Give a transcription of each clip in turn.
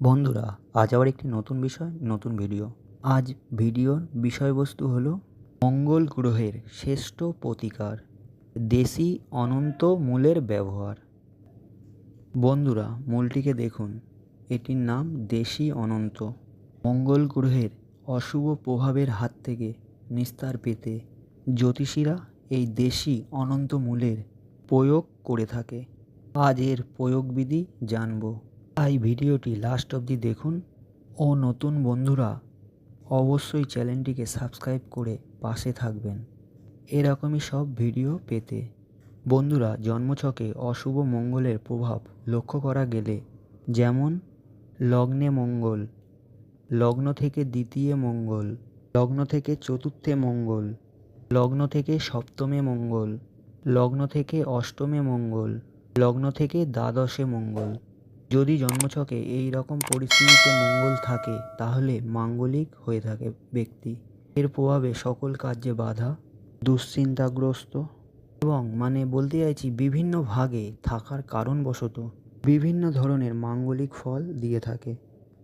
বন্ধুরা, আজ আবার একটি নতুন বিষয়, নতুন ভিডিও আজ ভিডিওর বিষয়বস্তু হলো মঙ্গল গ্রহের শ্রেষ্ঠ প্রতিকার, দেশি অনন্ত মূলের ব্যবহার। বন্ধুরা, মূলটিকে দেখুন। এটির নাম দেশি অনন্ত। মঙ্গল গ্রহের অশুভ প্রভাবের হাত থেকে নিস্তার পেতে জ্যোতিষীরা এই দেশি অনন্ত মূলের প্রয়োগ করে থাকে। আজ এর প্রয়োগবিধি জানব। তাই ভিডিওটি লাস্ট অবধি দেখুন। ও নতুন বন্ধুরা, অবশ্যই চ্যানেলটিকে সাবস্ক্রাইব করে পাশে থাকবেন। এরকমই সব ভিডিও পেতে। বন্ধুরা, জন্মছকে অশুভ মঙ্গলের প্রভাব লক্ষ্য করা গেলে, যেমন লগ্নে মঙ্গল, লগ্ন থেকে দ্বিতীয় মঙ্গল, লগ্ন থেকে চতুর্থে মঙ্গল, লগ্ন থেকে সপ্তমে মঙ্গল, লগ্ন থেকে অষ্টমে মঙ্গল, লগ্ন থেকে দ্বাদশে মঙ্গল। যদি জন্মছকে এই রকম পরিস্থিতিতে মঙ্গল থাকে, তাহলে মাঙ্গলিক হয়ে থাকে ব্যক্তি। এর প্রভাবে সকল কার্যে বাধা, দুশ্চিন্তাগ্রস্ত এবং মানে বলতে চাইছি বিভিন্ন ভাগে থাকার কারণবশত বিভিন্ন ধরনের মাঙ্গলিক ফল দিয়ে থাকে।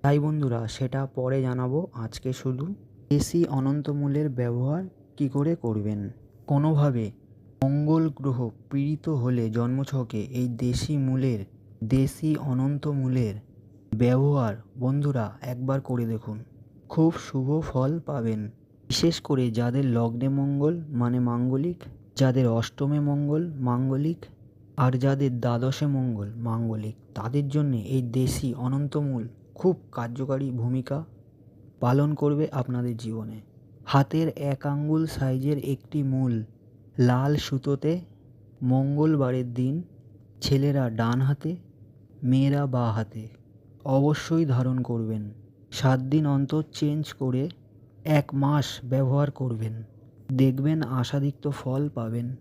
তাই বন্ধুরা, সেটা পরে জানাব আজকে শুধু। দেশি অনন্তমূলের ব্যবহার কি করে করবেন? কোনোভাবে মঙ্গল গ্রহ পীড়িত হলে জন্মছকে এই দেশি মূলের দেশি অনন্ত মূলের ব্যবহার বন্ধুরা একবার করে দেখুন। খুব শুভ ফল পাবেন। বিশেষ করে যাদের লগ্নে মঙ্গল মানে মাঙ্গলিক, যাদের অষ্টমে মঙ্গল, মাঙ্গলিক, আর যাদের দ্বাদশে মঙ্গল, মাঙ্গলিক, তাদের জন্যে এই দেশি অনন্তমূল খুব কার্যকারী ভূমিকা পালন করবে আপনাদের জীবনে। হাতের এক আঙ্গুল সাইজের একটি মূল লাল সুতোতে মঙ্গলবারের দিন ছেলেরা ডান হাতে, মেয়েরা বা হাতে অবশ্যই ধারণ করবেন। সাত দিন অন্তর চেঞ্জ করে এক মাস ব্যবহার করবেন। দেখবেন আশাদিক্ত ফল পাবেন।